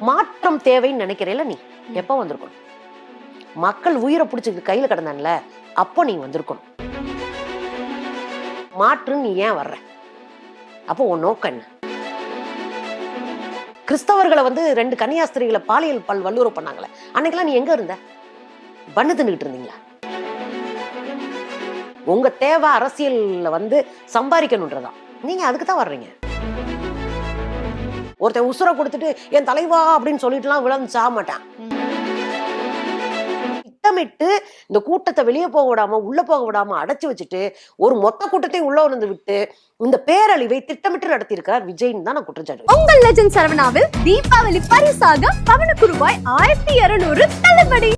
மாற்றம் தேவைன்னு நினைக்கிறேல நீ. எப்போ வந்திருக்கணும்? மக்கள் உயிரை பிடிச்சிக்கிட்டு கையில கிடந்தான்ல அப்போ நீ வந்திருக்கணும். மாற்றுன்னு நீ ஏன் வர்ற? அப்போ உன் நோக்கம் என்ன? கிறிஸ்தவர்களை வந்து ரெண்டு கன்னியாஸ்திரிகளை பாலியல் பல் வல்லுறவு பண்ணாங்களே அன்னைக்கெல்லாம் நீ எங்க இருந்த? பண்ணு தின்னுகிட்டு இருந்தீங்களா? உங்க தேவை அரசியல்ல வந்து சம்பாதிக்கணுன்றதான் நீங்க அதுக்கு தான் வர்றீங்க. ஒருத்தன் உசுரை கொடுத்துட்டு என் தலைவா அப்படின்னு சொல்லிட்டுலாம் விழுந்து சாக மாட்டான் திட்டமிட்டு இந்த கூட்டத்தை வெளியே போக விடாம உள்ள போக விடாம அடைச்சு வச்சுட்டு ஒரு மொத்த கூட்டத்தையும் உள்ள வந்து விட்டு இந்த பேரழிவை திட்டமிட்டு நடத்தி இருக்கிறார் விஜய்னு தான் நான் குற்றச்சாட்டு உங்கள் லெஜண்ட் சரவணாவில் தீபாவளி பரிசாக பவனுக்கு ரூபாய் ஆயிரத்தி இருநூறு தள்ளுபடி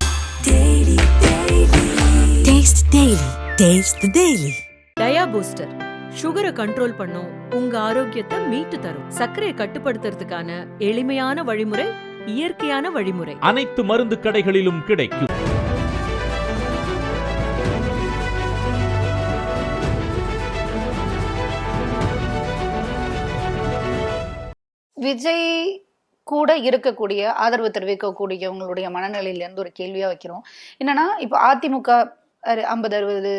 Taste Daily. Taste the Daily. Dia booster சுகரை கண்ட்ரோல் பண்ணும். உங்க ஆரோக்கியத்தை மீட்டு தரும். சர்க்கரையை கட்டுப்படுத்துறதுக்கான எளிமையான வழிமுறை இயற்கையான வழிமுறை. அனைத்து மருந்து கடைகளிலும் கிடைக்கும். விஜய் கூட இருக்கக்கூடிய ஆதரவு தெரிவிக்கக்கூடியவங்களுடைய மனநிலையில இருந்து ஒரு கேள்வியா வைக்கிறோம். என்னன்னா இப்போ அதிமுக ஐம்பது அறுபது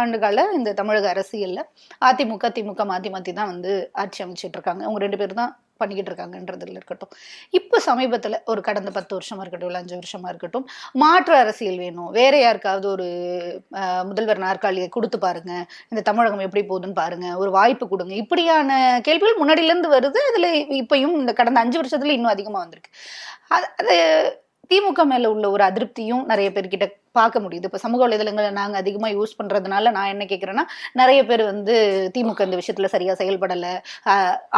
ஆண்டுகால இந்த தமிழக அரசியலில் அதிமுக திமுக மாத்தி மாத்தி தான் வந்து ஆட்சி அமைச்சிட்டு இருக்காங்க. அவங்க ரெண்டு பேரும் தான் பண்ணிக்கிட்டு இருக்காங்கன்றதுல இருக்கட்டும். இப்போ சமீபத்தில் ஒரு கடந்த பத்து வருஷமா இருக்கட்டும் இல்லை அஞ்சு வருஷமா இருக்கட்டும் மாற்று அரசியல் வேணும். வேற யாருக்காவது ஒரு முதல்வர் நாற்காலியை கொடுத்து பாருங்க. இந்த தமிழகம் எப்படி போகுதுன்னு பாருங்க. ஒரு வாய்ப்பு கொடுங்க. இப்படியான கேள்விகள் முன்னாடியிலேருந்து வருது. அதில் இப்பயும் இந்த கடந்த அஞ்சு வருஷத்துல இன்னும் அதிகமாக வந்திருக்கு. அது அது திமுக மேலே உள்ள ஒரு அதிருப்தியும் நிறைய பேர்கிட்ட பார்க்க முடியுது. இப்போ சமூக வலைதளங்களை நாங்கள் அதிகமாக யூஸ் பண்ணுறதுனால நான் என்ன கேட்குறேன்னா நிறைய பேர் வந்து திமுக இந்த விஷயத்தில் சரியாக செயல்படலை.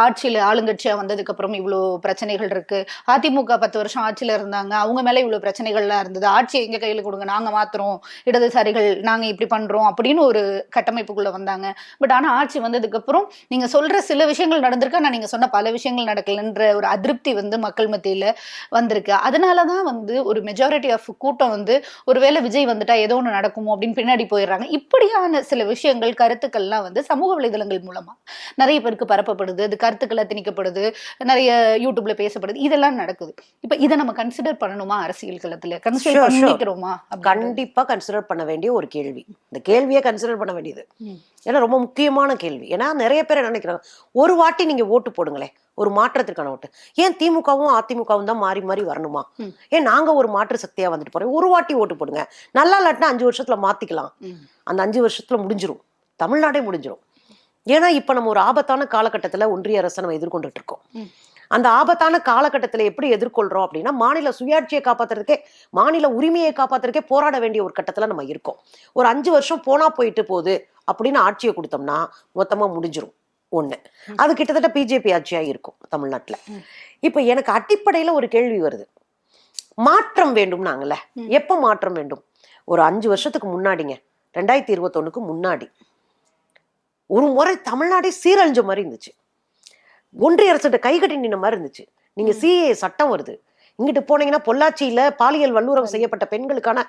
ஆட்சியில் ஆளுங்கட்சியாக வந்ததுக்கப்புறம் இவ்வளோ பிரச்சனைகள் இருக்குது அதிமுக பத்து வருஷம் ஆட்சியில் இருந்தாங்க. அவங்க மேலே இவ்வளோ பிரச்சனைகள்லாம் இருந்தது. ஆட்சியை எங்கள் கையில் கொடுங்க. நாங்கள் மாத்துறோம். இடதுசாரிகள் நாங்கள் இப்படி பண்ணுறோம் அப்படின்னு ஒரு கட்டமைப்புக்குள்ளே வந்தாங்க. பட் ஆனால் ஆட்சி வந்ததுக்கப்புறம் நீங்கள் சொல்கிற சில விஷயங்கள் நடந்திருக்கு. ஆனால் நீங்கள் சொன்ன பல விஷயங்கள் நடக்கலைன்ற ஒரு அதிருப்தி வந்து மக்கள் மத்தியில் வந்திருக்கு. அதனால தான் வந்து ஒரு மெஜாரிட்டி ஆஃப் கூட்டம் வந்து ஒருவேளை விஜய் வந்துட்டா ஏதோ ஒன்று நடக்குமோ அப்படின்னு பின்னாடி போயிடுறாங்க. இப்படியான சில விஷயங்கள் கருத்துக்கள்லாம் வந்து சமூக வலைதளங்கள் மூலமா நிறைய பேருக்கு பரப்பப்படுது. அது கருத்துக்களை திணிக்கப்படுது நிறைய யூடியூப்ல பேசப்படுது. இதெல்லாம் நடக்குது. இப்ப இதை நம்ம கன்சிடர் பண்ணணுமா அரசியல் களத்துல? கன்சிடர். பண்ணிக்கிறோமா. கண்டிப்பா கன்சிடர் பண்ண வேண்டிய ஒரு கேள்வி. இந்த கேள்வியே கன்சிடர் பண்ண வேண்டியது. ஏன்னா ரொம்ப முக்கியமான கேள்வி. ஏன்னா நிறைய பேர் நினைக்கிறாங்க ஒரு வாட்டி நீங்க ஓட்டு போடுங்களேன் ஒரு மாற்றத்திற்கான ஓட்டு. ஏன் திமுகவும் அதிமுகவும் தான் மாறி மாறி வரணுமா. ஏன் நாங்க ஒரு மாற்று சக்தியா வந்துட்டு போறோம்? ஒரு வாட்டி ஓட்டு போடுங்க. நல்லா இல்லாட்டினா அஞ்சு வருஷத்துல மாத்திக்கலாம். அந்த அஞ்சு வருஷத்துல முடிஞ்சிரும். தமிழ்நாடே முடிஞ்சிரும். ஏன்னா இப்ப நம்ம ஒரு ஆபத்தான காலகட்டத்துல ஒன்றிய அரசை நம்ம எதிர்கொண்டுட்டு இருக்கோம். அந்த ஆபத்தான காலகட்டத்துல எப்படி எதிர்கொள்றோம் அப்படின்னா மாநில சுயாட்சியை காப்பாத்துறதுக்கே மாநில உரிமையை காப்பாத்துறதுக்கே போராட வேண்டிய ஒரு கட்டத்துல நம்ம இருக்கோம். ஒரு அஞ்சு வருஷம் போனா போயிட்டு போகுது. அப்படின்னு ஆட்சியை கொடுத்தோம்னா மொத்தமா முடிஞ்சிரும் ஒண்ணு. அது கிட்டத்தட்ட பிஜேபி ஆட்சியா இருக்கும் தமிழ்நாட்டுல. இப்ப எனக்கு அடிப்படையில ஒரு கேள்வி வருது. மாற்றம் வேண்டும் நாங்கல்ல. ம். எப்ப மாற்றம் வேண்டும்? ஒரு அஞ்சு வருஷத்துக்கு முன்னாடிங்க. ரெண்டாயிரத்தி இருபத்தொன்னுக்கு முன்னாடி. ஒரு முறை தமிழ்நாடே சீரழிஞ்ச மாதிரி இருந்துச்சு. ஒன்றிய அரசுகிட்ட கை கட்டி நின்ன மாதிரி இருந்துச்சு. நீங்க சிஏ சட்டம் வருது. இங்கிட்டு போனீங்கன்னா பொள்ளாச்சியில பாலியல் வல்லுறவு செய்யப்பட்ட பெண்களுக்கான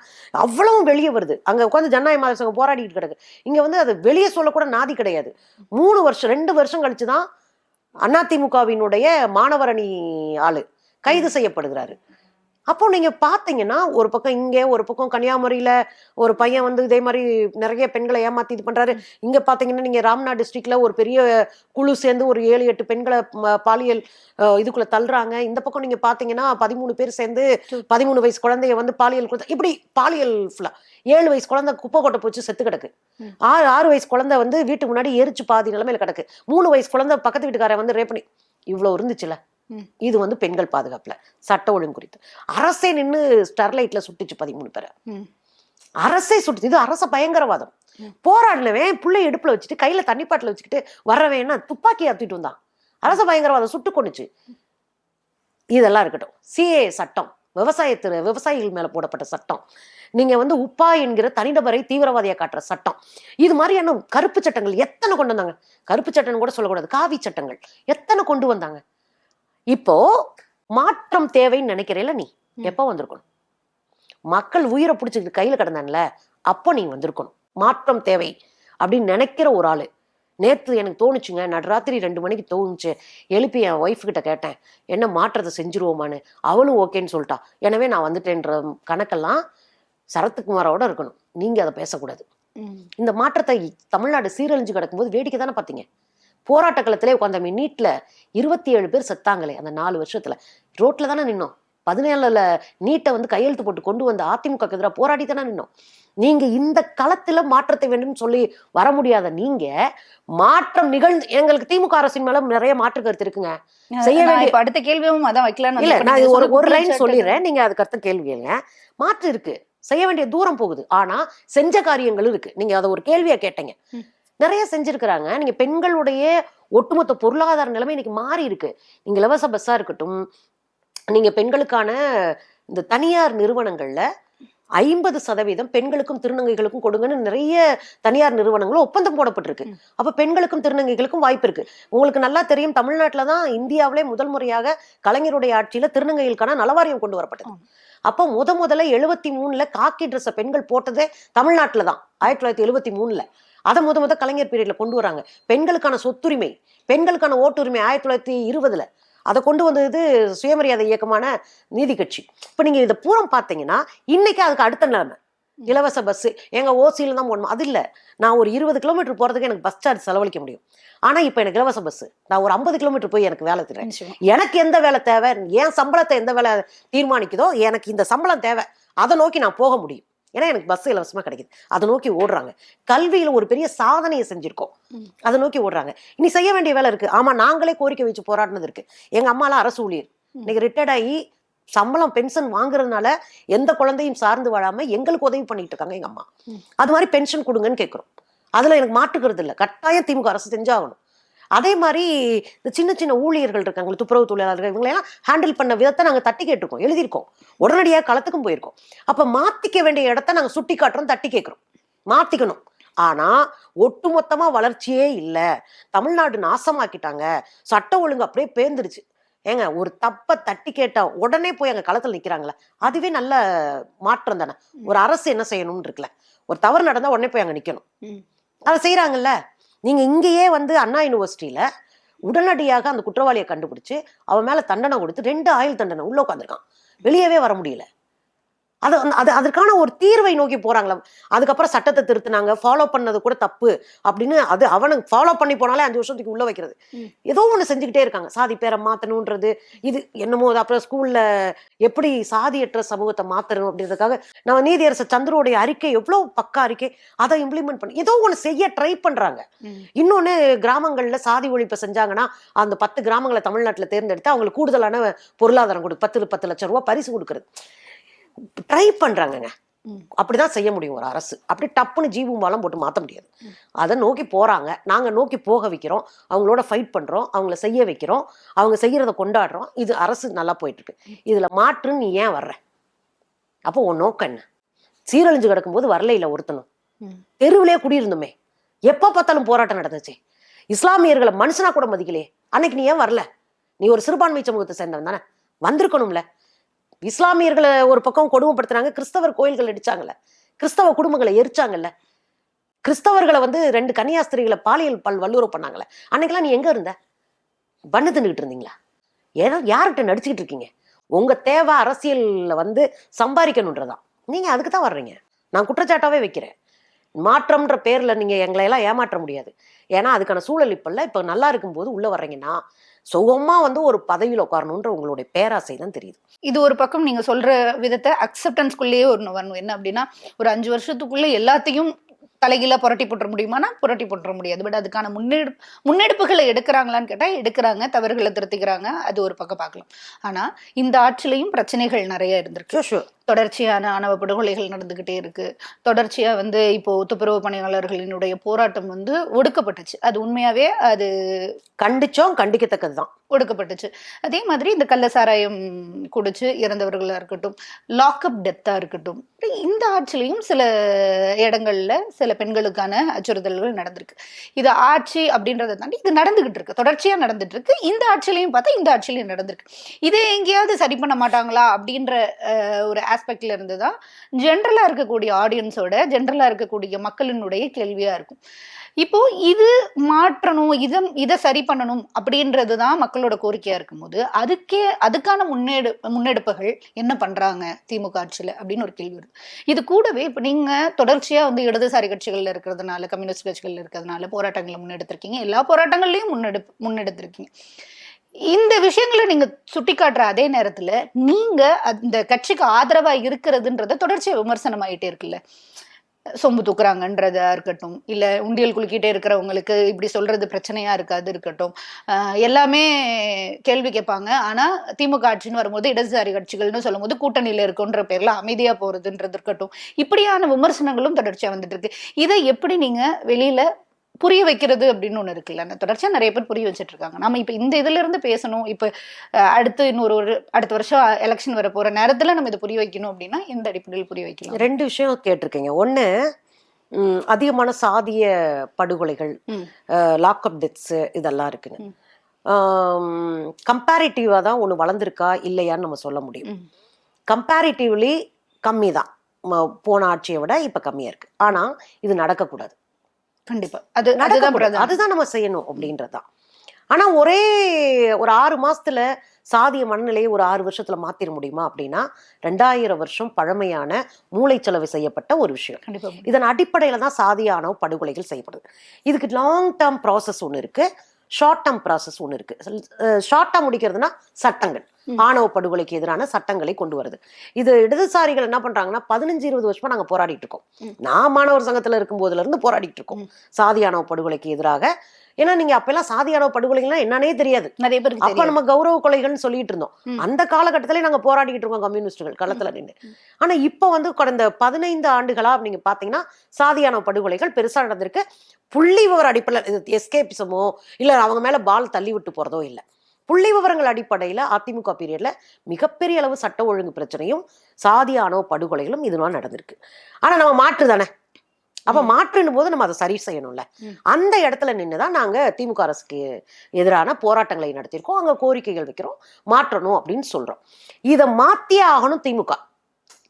அவ்வளவும் வெளியே வருது. அங்க உட்காந்து ஜனநாயக மாத சங்கம் போராடிட்டு கிடக்கு. இங்க வந்து அது வெளியே சொல்லக்கூட நாதி கிடையாது. மூணு வருஷம் ரெண்டு வருஷம் கழிச்சு தான் அதிமுகவினுடைய மாணவரணி ஆளு கைது செய்யப்படுகிறாரு. அப்போ நீங்க பாத்தீங்கன்னா ஒரு பக்கம் இங்கே ஒரு பக்கம் கன்னியாகுமரியில ஒரு பையன் வந்து இதே மாதிரி நிறைய பெண்களை ஏமாத்தி இது பண்றாரு. இங்க பாத்தீங்கன்னா நீங்க ராம்நாத் டிஸ்ட்ரிக்ட்ல ஒரு பெரிய குழு சேர்ந்து ஒரு ஏழு எட்டு பெண்களை பாலியல் இதுக்குள்ள தள்ளுறாங்க. இந்த பக்கம் நீங்க பாத்தீங்கன்னா பதிமூணு பேர் சேர்ந்து பதிமூணு வயசு குழந்தைய வந்து பாலியல் கொடுத்த இப்படி பாலியல் ஃபுல்லா ஏழு வயசு குழந்தை குப்பை கொட்டை போச்சு செத்து கிடக்கு. ஆறு ஆறு வயசு குழந்தை வந்து வீட்டுக்கு முன்னாடி எரிச்சு பாதி நிலைமையில கிடக்கு. மூணு வயசு குழந்தை பக்கத்து வீட்டுக்காரன் வந்து ரேப் பண்ணி இவ்வளவு இருந்துச்சுல. இது வந்து பெண்கள் பாதுகாப்புல சட்ட ஒழுங்கு குறித்து. அரசே நின்னு ஸ்டெர்லைட்ல சுட்டுச்சு பதிமூணு பேரை. அரசே சுட்டுச்சு. இது அரச பயங்கரவாதம். போராடினவன் புள்ளை இடுப்புல வச்சுட்டு கையில தண்ணி பாட்டில வச்சுக்கிட்டு வர்றவன் துப்பாக்கி அத்திட்டு வந்தான். அரச பயங்கரவாதம் சுட்டு கொண்டுச்சு இதெல்லாம் இருக்கட்டும். சிஏ சட்டம் விவசாயத்துல விவசாயிகள் மேல போடப்பட்ட சட்டம். நீங்க வந்து உப்பா என்கிற தனிநபரை தீவிரவாதியா காட்டுற சட்டம். இது மாதிரியான கருப்பு சட்டங்கள் எத்தனை கொண்டு வந்தாங்க? கருப்பு சட்டம் கூட சொல்லக்கூடாது. காவி சட்டங்கள் எத்தனை கொண்டு வந்தாங்க? இப்போ மாற்றம் தேவைன்னு நினைக்கிறேல நீ. எப்போ வந்திருக்கணும்? மக்கள் உயிரை பிடிச்சிக்கிட்டு கையில கிடந்தான்ல அப்போ நீ வந்திருக்கணும். மாற்றம் தேவை அப்படின்னு நினைக்கிற ஒரு ஆளு. நேற்று எனக்கு தோணுச்சுங்க நடுராத்திரி ரெண்டு மணிக்கு தோணுச்சு. எழுப்பி என் ஒய்ஃப் கிட்ட கேட்டேன் என்ன மாற்றத்தை செஞ்சுருவோமான்னு? அவளும் ஓகேன்னு சொல்லிட்டா. எனவே நான் வந்துட்டேன்ற கணக்கெல்லாம் சரத்குமாரோட இருக்கணும். நீங்க அதை பேசக்கூடாது. இந்த மாற்றத்தை தமிழ்நாடு சீரழிஞ்சு கிடக்கும்போது வேடிக்கை தானே பார்த்தீங்க போராட்ட களத்திலே உட்காந்த நீட்ல இருபத்தி ஏழு பேர் செத்தாங்களே அந்த நாலு வருஷத்துல. ரோட்ல தானே நின்னோம். பதினேழுல நீட்டை வந்து கையெழுத்து போட்டு கொண்டு வந்த அதிமுக எதிராக போராடி தானே நின்னோம். நீங்க இந்த களத்துல மாற்றத்தை வேண்டும் சொல்லி வர முடியாத நீங்க மாற்றம் நிகழ்ந்து எங்களுக்கு திமுக அரசின் மேல நிறைய மாற்று கருத்து இருக்குங்க. செய்ய வேண்டிய- அடுத்த கேள்வியும் அதான் வைக்கலாம்னு இல்ல. நான் ஒரு ஒரு லைன் சொல்லிடுறேன் நீங்க அதுக்கு அர்த்தம் கேள்வி கேளுங்க. மாற்று இருக்கு. செய்ய வேண்டிய தூரம் போகுது. ஆனா செஞ்ச காரியங்கள் இருக்கு. நீங்க அதை ஒரு கேள்வியா கேட்டீங்க. நிறைய செஞ்சிருக்கிறாங்க. நீங்க பெண்களுடைய ஒட்டுமொத்த பொருளாதார நிலைமை இன்னைக்கு மாறி இருக்கு. நீங்க இலவச பஸ்ஸா இருக்கட்டும் நீங்க பெண்களுக்கான இந்த தனியார் நிறுவனங்கள்ல ஐம்பது சதவீதம் பெண்களுக்கும் திருநங்கைகளுக்கும் கொடுங்கன்னு நிறைய தனியார் நிறுவனங்களும் ஒப்பந்தம் போடப்பட்டிருக்கு. அப்ப பெண்களுக்கும் திருநங்கைகளுக்கும் வாய்ப்பு இருக்கு. உங்களுக்கு நல்லா தெரியும் தமிழ்நாட்டுல தான் இந்தியாவிலே முதல் முறையாக கலைஞருடைய ஆட்சியில திருநங்கைகளுக்கான நலவாரியம் கொண்டு வரப்பட்டது. அப்போ முத முதல்ல எழுபத்தி மூணுல காக்கி ட்ரெஸ்ஸை பெண்கள் போட்டதே தமிழ்நாட்டுல தான். ஆயிரத்தி தொள்ளாயிரத்தி எழுபத்தி மூணுல. அதை முத முத கலைஞர் பீரியட்ல கொண்டு வராங்க. பெண்களுக்கான சொத்துரிமை பெண்களுக்கான ஓட்டுரிமை ஆயிரத்தி தொள்ளாயிரத்தி இருபதுல. அதை கொண்டு வந்தது சுயமரியாதை இயக்கமான நீதி கட்சி. இப்போ நீங்க இதை பூரம் பார்த்தீங்கன்னா இன்னைக்கு அதுக்கு அடுத்த நிலைமை. இலவச பஸ் எங்க ஓசியில தான் போடணும். அது இல்ல. நான் ஒரு இருபது கிலோமீட்டர் போறதுக்கு எனக்கு பஸ் சார்ஜ் செலவழிக்க முடியும். ஆனா இப்போ எனக்கு இலவச பஸ் நான் ஒரு ஐம்பது கிலோமீட்டர் போய் எனக்கு வேலை தரேன். எனக்கு எந்த வேலை தேவை? என் சம்பளத்தை எந்த வேலை தீர்மானிக்குதோ? எனக்கு இந்த சம்பளம் தேவை. அதை நோக்கி நான் போக முடியும். ஏன்னா எனக்கு பஸ் இலவசமா கிடைக்குது. அதை நோக்கி ஓடுறாங்க. கல்வியில ஒரு பெரிய சாதனையை செஞ்சிருக்கோம். அதை நோக்கி ஓடுறாங்க. இனி செய்ய வேண்டிய வேலை இருக்கு. ஆமா நாங்களே கோரிக்கை வச்சு போராடினது இருக்கு. எங்க அம்மாலாம் அரசு ஊழியர். இன்னைக்கு ரிட்டையர்ட் ஆகி சம்பளம் பென்ஷன் வாங்குறதுனால எந்த குழந்தையும் சார்ந்து வாழாம எங்களுக்கு உதவி பண்ணிட்டு இருக்காங்க எங்க அம்மா. அது மாதிரி பென்ஷன் கொடுங்கன்னு கேட்குறோம் அதுல எனக்கு மாற்றுக்கிறது இல்லை. கட்டாயம் திமுக அரசு செஞ்சாகணும். அதே மாதிரி இந்த சின்ன சின்ன ஊழியர்கள் இருக்காங்க துப்புரவு தொழிலாளர்கள் இவங்களையெல்லாம் ஹேண்டில் பண்ண விதத்தை நாங்கள் தட்டி கேட்டிருக்கோம் எழுதியிருக்கோம். உடனடியாக களத்துக்கும் போயிருக்கோம். அப்போ மாற்றிக்க வேண்டிய இடத்த நாங்கள் சுட்டி காட்டுறோம் தட்டி கேட்குறோம். மாற்றிக்கணும் ஆனால் ஒட்டுமொத்தமாக வளர்ச்சியே இல்லை. தமிழ்நாடு நாசமாக்கிட்டாங்க. சட்ட ஒழுங்கு அப்படியே பேர்ந்துருச்சு ஏங்க ஒரு தப்பை தட்டி கேட்டா உடனே போய் அங்கே களத்தில் நிற்கிறாங்களே அதுவே நல்ல மாற்றம் தானே. ஒரு அரசு என்ன செய்யணும்னு இருக்குல்ல ஒரு தவறு நடந்தால் உடனே போய் அங்கே நிற்கணும். அதை செய்கிறாங்கல்ல நீங்கள் இங்கேயே வந்து அண்ணா யூனிவர்சிட்டியில் உடனடியாக அந்த குற்றவாளியை கண்டுபிடிச்சு அவன் மேலே தண்டனை கொடுத்து ரெண்டு ஆயுள் தண்டனை உள்ளே உட்காந்துருக்கான் வெளியவே வர முடியல. அது அந்த- அது அதற்கான ஒரு தீர்வை நோக்கி போறாங்களா அதுக்கப்புறம் சட்டத்தை திருத்தினாங்க ஃபாலோ பண்ணது கூட தப்பு அப்படின்னு அது அவனுக்கு ஃபாலோ பண்ணி போனாலே அஞ்சு வருஷத்துக்கு உள்ள வைக்கிறது. ஏதோ ஒண்ணு செஞ்சுக்கிட்டே இருக்காங்க. சாதி பேரை மாத்தணுன்றது இது என்னமோ அது அப்புறம் ஸ்கூல்ல எப்படி சாதியற்ற சமூகத்தை மாத்தணும் அப்படின்றதுக்காக நம்ம நீதியரசர் சந்திரோடைய அறிக்கை எவ்வளவு பக்கா அறிக்கை அதை இம்ப்ளிமெண்ட் பண்ணி ஏதோ ஒண்ணு செய்ய ட்ரை பண்றாங்க. இன்னொன்னு கிராமங்கள்ல சாதி ஒழிப்பு செஞ்சாங்கன்னா அந்த பத்து கிராமங்களை தமிழ்நாட்டுல தேர்ந்தெடுத்து அவங்களுக்கு கூடுதலான பொருளாதாரம் கொடு பத்து பத்து லட்சம் ரூபாய் பரிசு கொடுக்கறது. ட்ரை பண்றாங்கங்க. ம். அப்படிதான் செய்ய முடியும் ஒரு அரசு. அப்படி டப்புன்னு ஜீபூம்பாலம் போட்டு மாத்த முடியாது. அதை நோக்கி போறாங்க. நாங்க நோக்கி போக வைக்கிறோம். அவங்களோட ஃபைட் பண்றோம். அவங்கள செய்ய வைக்கிறோம். அவங்க செய்யறத கொண்டாடுறோம். இது அரசு நல்லா போயிட்டு இருக்கு இதுல மாற்றுன்னு நீ ஏன் வர்ற? அப்போ உன் நோக்கம் என்ன? சீரழிஞ்சு கிடக்கும்போது வரல இல்ல ஒருத்தனும். தெருவிலே குடியிருந்தோமே. எப்ப பார்த்தாலும் போராட்டம் நடந்துச்சு. இஸ்லாமியர்களை மனுஷனா கூட மதிக்கலையே. அன்னைக்கு நீ ஏன் வரல? நீ ஒரு சிறுபான்மை சமூகத்தை சேர்ந்தவன் தானே. வந்திருக்கணும்ல. இஸ்லாமியர்களை ஒரு பக்கம் கொடுமைப்படுத்துனாங்க கிறிஸ்தவர் கோயில்கள் அடிச்சாங்கல்ல கிறிஸ்தவ குடும்பங்களை எரிச்சாங்கல்ல கிறிஸ்தவர்களை வந்து ரெண்டு கன்னியாஸ்திரிகளை பாலியல் பல் வல்லுறவு பண்ணாங்கல்ல அன்னைக்கெல்லாம் நீ எங்க இருந்த? பண்ணு தின்னுக்கிட்டு இருந்தீங்களா? ஏதோ யார்கிட்ட நடிச்சுக்கிட்டு இருக்கீங்க? உங்க தேவை அரசியல்ல வந்து சம்பாதிக்கணுன்றதான் நீங்க அதுக்கு தான் வர்றீங்க. நான் குற்றச்சாட்டாவே வைக்கிறேன். மாற்றம்ன்ற பேர்ல நீங்க எங்களை எல்லாம் ஏமாற்ற முடியாது. ஏன்னா அதுக்கான சூழல் இப்ப இல்ல. இப்ப நல்லா இருக்கும்போது உள்ள வர்றீங்கன்னா சுகமாக வந்து ஒரு பதவியில் உட்காரணுன்ற உங்களுடைய பேராசை தான் தெரியுது. இது ஒரு பக்கம் நீங்கள் சொல்கிற விதத்தை அக்செப்டன்ஸ்குள்ளேயே ஒன்று வரணும் என்ன அப்படின்னா ஒரு அஞ்சு வருஷத்துக்குள்ளே எல்லாத்தையும் தலைகீழ புரட்டி போட்டுற முடியுமானா புரட்டி போட்டுற முடியாது. பட் அதுக்கான முன்னெடு முன்னெடுப்புகளை எடுக்கிறாங்களான்னு கேட்டா எடுக்கிறாங்க தவறுகளை திருத்திக்கிறாங்க அது ஒரு பக்கம் பார்க்கலாம். ஆனா இந்த ஆட்சிலையும் பிரச்சனைகள் நிறைய இருந்திருக்கு. தொடர்ச்சியான ஆணவ படுகொலைகள் நடந்துகிட்டே இருக்கு. தொடர்ச்சியா வந்து இப்போ துப்புரவு பணியாளர்களினுடைய போராட்டம் வந்து ஒடுக்கப்பட்டுச்சு. அது உண்மையாவே அது கண்டிச்சோம் கண்டிக்கத்தக்கது தான் ஒடுக்கப்பட்டுச்சு. அதே மாதிரி இந்த கள்ள சாராயம் குடிச்சு இறந்தவர்களா இருக்கட்டும் லாக்அப் டெத்தா இருக்கட்டும் இந்த ஆட்சிலையும் சில இடங்கள்ல சில பெண்களுக்கான அச்சுறுத்தல்கள் நடந்திருக்கு. இது ஆட்சி அப்படின்றத தாண்டி இது நடந்துகிட்டு இருக்கு. தொடர்ச்சியா நடந்துட்டு இருக்கு. இந்த ஆட்சிலையும் பார்த்தா இந்த ஆட்சிலையும் நடந்திருக்கு. இதை எங்கேயாவது சரி பண்ண மாட்டாங்களா அப்படின்ற ஒரு ஆஸ்பெக்ட்ல இருந்து தான் ஜென்ரலா இருக்கக்கூடிய ஆடியன்ஸோட ஜென்ரலா இருக்கக்கூடிய மக்களினுடைய கேள்வியா இருக்கும். இப்போ இது மாற்றணும் இதை இதை சரி பண்ணணும் அப்படின்றது தான் மக்களோட கோரிக்கையா இருக்கும்போது அதுக்கே அதுக்கான முன்னெடு முன்னெடுப்புகள் என்ன பண்றாங்க திமுக ஆட்சியில் அப்படின்னு ஒரு கேள்வி வருது. இது கூடவே இப்போ நீங்க தொடர்ச்சியா வந்து இடதுசாரி கட்சிகள்ல இருக்கிறதுனால கம்யூனிஸ்ட் கட்சிகள்ல இருக்கிறதுனால போராட்டங்களை முன்னெடுத்திருக்கீங்க. எல்லா போராட்டங்கள்லையும் முன்னெடு முன்னெடுத்திருக்கீங்க. இந்த விஷயங்களை நீங்க சுட்டிக்காட்டுற அதே நேரத்துல நீங்க அந்த கட்சிக்கு ஆதரவா இருக்கிறதுன்றத தொடர்ச்சியா விமர்சனம் ஆயிட்டே இருக்குல்ல. சொம்பு தூக்குறாங்கன்றதா இருக்கட்டும். இல்லை உண்டியல் குலுக்கிட்டே இருக்கிறவங்களுக்கு இப்படி சொல்றது பிரச்சனையா இருக்காது இருக்கட்டும். எல்லாமே கேள்வி கேட்பாங்க. ஆனா திமுக ஆட்சின்னு வரும்போது இடதுசாரி கட்சிகள்னு சொல்லும்போது கூட்டணியில இருக்குன்ற பேர்ல அமைதியா போறதுன்றது இருக்கட்டும். இப்படியான விமர்சனங்களும் தொடர்ச்சியா வந்துட்டு இருக்கு. இதை எப்படி நீங்க வெளியில புரிய வைக்கிறது அப்படின்னு ஒண்ணு இருக்குல்ல அந்த தொடர்ச்சியா நிறைய பேர் புரிய வச்சுட்டு இருக்காங்க. நம்ம இப்ப இந்த இதுல இருந்து பேசணும். இப்ப அடுத்து இன்னொரு ஒரு அடுத்த வருஷம் எலெக்ஷன் வர போற நேரத்துல நம்ம இதை புரிய வைக்கணும் அப்படின்னா இந்த அடிப்படையில் புரிய வைக்கலாம்? ரெண்டு விஷயம் கேட்டிருக்கீங்க. ம், அதிகமான சாதிய படுகொலைகள். லாக்அப் டெத்ஸ் இதெல்லாம் இருக்குங்க ம். கம்பேரிட்டிவாக தான் ஒன்று வளர்ந்துருக்கா இல்லையான்னு நம்ம சொல்ல முடியும். கம்பேரிட்டிவ்லி கம்மி தான் போன ஆட்சியை விட இப்போ கம்மியாக இருக்கு. ஆனால் இது நடக்கக்கூடாது. கண்டிப்பா. அது அதுதான். அதுதான் நம்ம செய்யணும் அப்படின்றதுதான். ஆனா ஒரே ஒரு ஆறு மாசத்துல சாதிய மனநிலையை ஒரு ஆறு வருஷத்துல மாத்திர முடியுமா அப்படின்னா ரெண்டாயிரம் வருஷம் பழமையான மூளைச்சலவை செய்யப்பட்ட ஒரு விஷயம். இதன் அடிப்படையில தான் சாதிய ஆணவ படுகொலைகள் செய்யப்படுது. இதுக்கு லாங் டேர்ம் ப்ராசஸ் ஒன்று இருக்கு. ஷார்ட் டேர்ம் ப்ராசஸ் ஒன்று இருக்கு ஷார்ட்டாக முடிக்கிறதுனா சட்டங்கள். ஆணவ படுகொலைக்கு எதிரான சட்டங்களை கொண்டு வருது இது இடதுசாரிகள் என்ன பண்றாங்கன்னா பதினஞ்சு இருபது வருஷமா நாங்க போராடிட்டு இருக்கோம். நான் மாணவர் சங்கத்துல இருக்கும் போதுல இருந்து போராடிட்டு இருக்கோம். சாதி ஆணவ படுகொலைக்கு எதிராக ஏன்னா நீங்க அப்பெல்லாம் சாதி ஆணவ படுகொலைகள்னா என்னன்னே தெரியாது. நிறைய பேருக்கு அப்ப நம்ம கௌரவ கொலைகள்னு சொல்லிட்டு இருந்தோம். அந்த காலகட்டத்திலே நாங்க போராடிக்கிட்டு இருக்கோம் கம்யூனிஸ்டுகள் களத்துல நின்று ஆனா இப்ப வந்து கடந்த பதினைந்து ஆண்டுகளா நீங்க பாத்தீங்கன்னா சாதியான படுகொலைகள் பெருசா நடந்திருக்கு. புள்ளி விவர அடிப்படையில் எஸ்கேபிசமோ இல்ல அவங்க மேல பால் தள்ளி விட்டு போறதோ இல்ல. புள்ளி விவரங்கள் அடிப்படையில அதிமுக பீரியட்ல மிகப்பெரிய அளவு சட்ட ஒழுங்கு பிரச்சனையும் சாதி ஆணவ படுகொலைகளும் இதெல்லாம் நடந்திருக்கு. ஆனா நம்ம மாற்று தானே? அப்ப மாற்றுன்னும் போது நம்ம அதை சரி செய்யணும்ல. அந்த இடத்துல நின்று தான் நாங்க திமுக அரசுக்கு எதிரான போராட்டங்களை நடத்தியிருக்கோம். அங்க கோரிக்கைகள் வைக்கிறோம். மாற்றணும் அப்படின்னு சொல்றோம். இதை மாத்தியே ஆகணும் திமுக.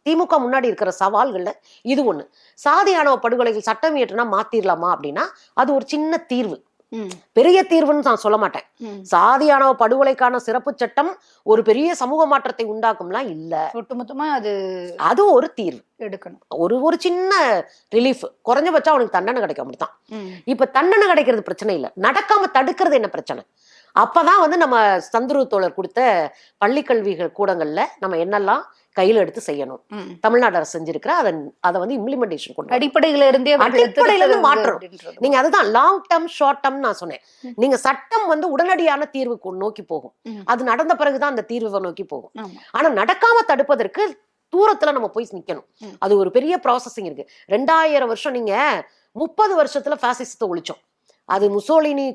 திமுக முன்னாடி இருக்கிற சவால்கள்ல இது ஒண்ணு. சாதி ஆணவ படுகொலைகள் சட்டம் இயற்றுனா மாத்திரலாமா அப்படின்னா அது ஒரு சின்ன தீர்வு. பெரிய தீர்வுன்னு நான் சொல்ல மாட்டேன். ம். சாதி ஆணவ படுகொலைக்கான சிறப்பு சட்டம் ஒரு பெரிய சமூக மாற்றத்தை உண்டாக்கும்லாம் இல்ல. ஒட்டுமொத்தமா அது அது ஒரு தீர்வு. எடுக்கணும். ஒரு ஒரு சின்ன ரிலீஃப் குறைஞ்சபட்சம் அவனுக்கு தண்டனை கிடைக்கும் அப்படித்தான். ம், இப்ப தண்டனை கிடைக்கிறது பிரச்சனை இல்லை. நடக்காம தடுக்கிறது என்ன பிரச்சனை? அப்பதான் வந்து நம்ம சந்துரு தோழர் கொடுத்த பள்ளிக்கல்வி கூடங்கள்ல நம்ம என்னெல்லாம் கையில எடுத்து செய்யணும். தமிழ்நாடு அரசு செஞ்சிருக்கிற அதை அதை வந்து இம்ப்ளிமெண்டேஷன் கொண்டு. அடிப்படையில இருந்தே அடிப்படையில இருந்து. அப்படின்றது. நீங்க அதுதான் லாங் டேர்ம் ஷார்ட் டேர்ம் நான் சொன்னேன். நீங்க சட்டம் வந்து உடனடியான தீர்வுக்கு நோக்கி போகும். அது நடந்த பிறகுதான் அந்த தீர்வை நோக்கி போகும். ஆனா நடக்காம தடுப்பதற்கு தூரத்துல நம்ம போய் நிக்கணும். அது ஒரு பெரிய ப்ராசஸிங் இருக்கு ரெண்டாயிரம் வருஷம் நீங்க முப்பது வருஷத்துல ஃபேசிசத்தை ஒழிச்சோம் அது முசோலினி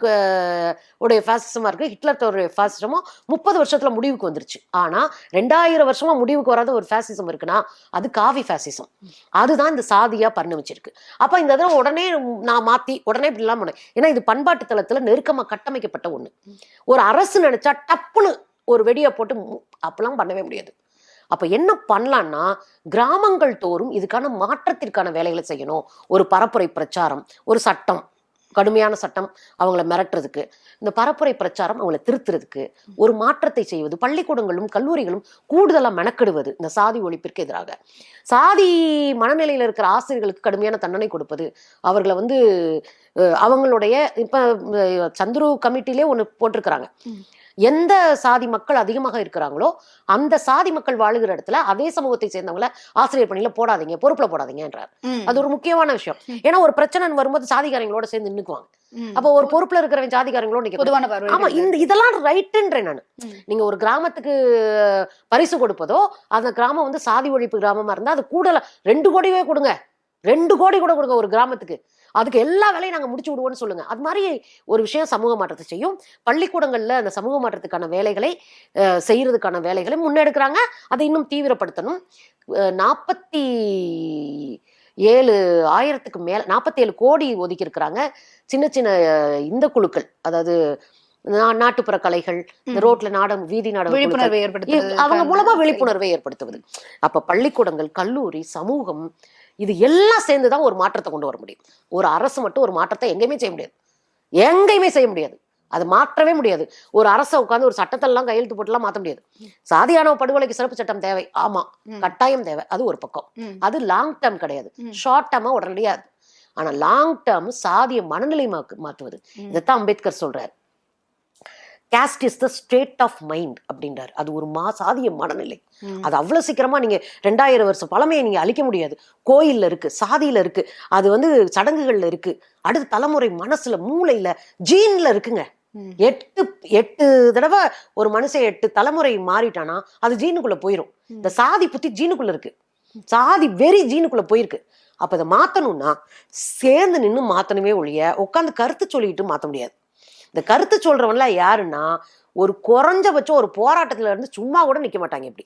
உடைய ஃபேசிசமாக இருக்குது ஹிட்லர் ஃபேசிசமும் முப்பது வருஷத்தில் முடிவுக்கு வந்துருச்சு. ஆனால் ரெண்டாயிரம் வருஷமாக முடிவுக்கு வராத ஒரு ஃபேசிசம் இருக்குன்னா அது காவி ஃபேசிசம் அதுதான் இந்த சாதியாக பரிணமிச்சிருக்கு. அப்போ இந்த இதெல்லாம் உடனே நான் மாற்றி உடனே இப்படிலாம் பண்ணேன். ஏன்னா இது பண்பாட்டு தளத்தில் நெருக்கமாக கட்டமைக்கப்பட்ட ஒன்று ஒரு அரசு நினச்சா டப்புன்னு ஒரு வெடியை போட்டு மு- அப்பெல்லாம் பண்ணவே முடியாது. அப்போ என்ன பண்ணலான்னா கிராமங்கள் தோறும் இதுக்கான மாற்றத்திற்கான வேலைகளை செய்யணும். ஒரு பரப்புரை பிரச்சாரம் ஒரு சட்டம் கடுமையான சட்டம் அவங்கள மிரட்டுறதுக்கு இந்த பரப்புரை பிரச்சாரம் அவங்கள திருத்துறதுக்கு ஒரு மாற்றத்தை செய்வது பள்ளிக்கூடங்களும் கல்லூரிகளும் கூடுதலாக மெனக்கெடுவது இந்த சாதி ஒழிப்பிற்கு எதிராக. சாதி மனநிலையில் இருக்கிற ஆசிரியர்களுக்கு கடுமையான தண்டனை கொடுப்பது அவர்களை வந்து அவங்களுடைய இப்போ சந்துரு கமிட்டிலே ஒன்று போட்டிருக்கிறாங்க. எந்த சாதி மக்கள் அதிகமாக இருக்கிறாங்களோ அந்த சாதி மக்கள் வாழுகிற இடத்துல அதே சமூகத்தை சேர்ந்தவங்கள ஆசிரியர் பணியில போடாதீங்க பொறுப்புல போடாதீங்கன்றார். அது ஒரு முக்கியமான விஷயம். ஏன்னா ஒரு பிரச்சனை வரும்போது சாதிகாரங்களோட சேர்ந்து நின்னுக்குவாங்க. அப்போ ஒரு பொறுப்புல இருக்கிறவன் ஜாதிகாரங்களோட ஆமா இந்த இதெல்லாம் ரைட்டுன்றேன் நான். நீங்க ஒரு கிராமத்துக்கு பரிசு கொடுப்பதோ அந்த கிராமம் வந்து சாதி ஒழிப்பு கிராமமா இருந்தா அது கூட ரெண்டு கோடியே கொடுங்க. ரெண்டு கோடி கூட கொடுங்க ஒரு கிராமத்துக்கு. அதுக்கு எல்லா வேலையும் நாங்க முடிச்சு விடுவோம்னு சொல்லுங்க. அது மாதிரி ஒரு விஷயம் சமூக மாற்றத்தை செய்யும். பள்ளிக்கூடங்கள்ல அந்த சமூக மாற்றத்துக்கான வேலைகளை அஹ், செய்யறதுக்கான வேலைகளை முன்னெடுக்கிறாங்க. அதை இன்னும் தீவிரப்படுத்தணும். நாற்பத்தி ஏழு ஆயிரத்துக்கு மேல நாற்பத்தி ஏழு கோடி ஒதுக்கி இருக்கிறாங்க சின்ன சின்ன இந்த குழுக்கள் அதாவது நாட்டுப்புற கலைகள். ரோட்ல நாடகம் வீதி குழுக்கள். விழிப்புணர்வை ஏற்படுத்துறது அவங்க மூலமா விழிப்புணர்வை ஏற்படுத்துவது. அப்ப பள்ளிக்கூடங்கள் கல்லூரி சமூகம் இது எல்லாம் சேர்ந்து தான் ஒரு மாற்றத்தை கொண்டு வர முடியும். ஒரு அரசு மட்டும் ஒரு மாற்றத்தை எங்கேயுமே செய்ய முடியாது. எங்கேயுமே செய்ய முடியாது. அது மாற்றவே முடியாது. ஒரு அரசை உட்காந்து ஒரு சட்டத்தெல்லாம் கையெழுத்து போட்டுலாம் மாற்ற முடியாது. சாதியானவ படுகொலைக்கு சிறப்பு சட்டம் தேவை. ஆமா. கட்டாயம் தேவை. அது ஒரு பக்கம். அது லாங் டேர்ம் கிடையாது. ஷார்ட் டேர்மா உடனடியாது ஆனா லாங் டேர்ம் சாதிய மனநிலை மாற்றுவது. இதைத்தான் அம்பேத்கர் சொல்றாரு. Caste is the state of mind அப்படின்றாரு. அது ஒரு மா சாதிய மனநிலை. அது அவ்வளவு சீக்கிரமா நீங்க ரெண்டாயிரம் வருஷம் பழமையை நீங்க அழிக்க முடியாது. கோயில்ல இருக்கு சாதியில இருக்கு அது வந்து சடங்குகள்ல இருக்கு. அடுத்த தலைமுறை மனசுல மூளையில ஜீன்ல இருக்குங்க. எட்டு எட்டு தடவை ஒரு மனுஷன் எட்டு தலைமுறை மாறிட்டானா அது ஜீனுக்குள்ள போயிடும் இந்த சாதி புத்தி ஜீனுக்குள்ள இருக்கு. சாதி வெறி ஜீனுக்குள்ள போயிருக்கு. அப்ப இதை மாத்தணும்னா சேர்ந்து நின்னு மாத்தணுமே ஒழிய உட்காந்து கருத்து சொல்லிட்டு மாத்த முடியாது. இந்த கருத்து சொல்றவன்லாம் யாருன்னா ஒரு குறைஞ்சபட்சம் ஒரு போராட்டத்துல இருந்து சும்மா கூட நிக்க மாட்டாங்க இப்படி.